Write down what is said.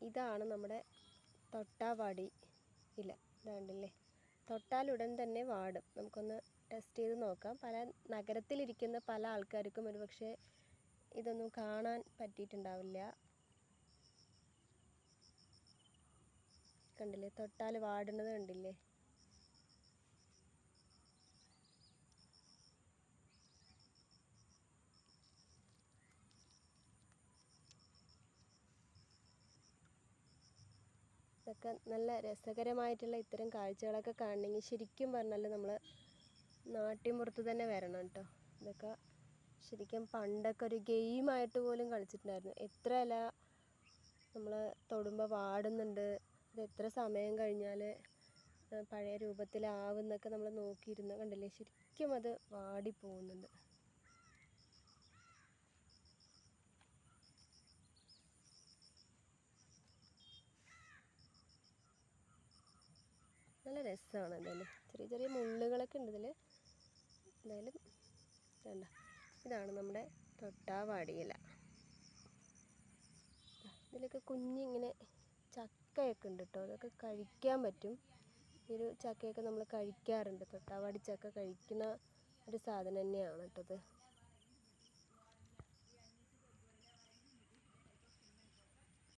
ഇതാണ് നമ്മുടെ തൊട്ടാവാടി ഇല. ഇതാണ്ടില്ലേ? തൊട്ടാലുടൻ തന്നെ വാടും. നമുക്കൊന്ന് ടെസ്റ്റ് ചെയ്ത് നോക്കാം. പല നഗരത്തിലിരിക്കുന്ന പല ആൾക്കാർക്കും ഒരുപക്ഷെ ഇതൊന്നും കാണാൻ പറ്റിയിട്ടുണ്ടാവില്ല. കണ്ടില്ലേ? തൊട്ടാൽ വാടുന്നത് കണ്ടില്ലേ? ഇതൊക്കെ നല്ല രസകരമായിട്ടുള്ള ഇത്തരം കാഴ്ചകളൊക്കെ കാണണമെങ്കിൽ ശരിക്കും പറഞ്ഞാൽ നമ്മൾ നാട്ടിൻപുറത്ത് തന്നെ വരണം കേട്ടോ ഇതൊക്കെ ശരിക്കും പണ്ടൊക്കെ ഒരു ഗെയിമായിട്ട് പോലും കളിച്ചിട്ടുണ്ടായിരുന്നു. എത്ര നമ്മൾ തൊടുമ്പോൾ വാടുന്നുണ്ട് ഇത് എത്ര സമയം കഴിഞ്ഞാൽ പഴയ രൂപത്തിലാവുന്നൊക്കെ നമ്മൾ നോക്കിയിരുന്ന. കണ്ടില്ലേ? ശരിക്കും അത് വാടി പോകുന്നുണ്ട് നല്ല രസമാണ് എന്തായാലും ചെറിയ ചെറിയ മുള്ളുകളൊക്കെ ഉണ്ട് ഇതിൽ എന്തായാലും വേണ്ട ഇതാണ് നമ്മുടെ തൊട്ടാവാടിയില. ഇതിലൊക്കെ കുഞ്ഞിങ്ങനെ ചക്കയൊക്കെ ഉണ്ട് കേട്ടോ അതൊക്കെ കഴിക്കാൻ പറ്റും. ഈ ഒരു ചക്കയൊക്കെ നമ്മൾ കഴിക്കാറുണ്ട്. തൊട്ടാവാടി ചക്ക കഴിക്കുന്ന ഒരു സാധനം തന്നെയാണ് കേട്ടോ ഇത്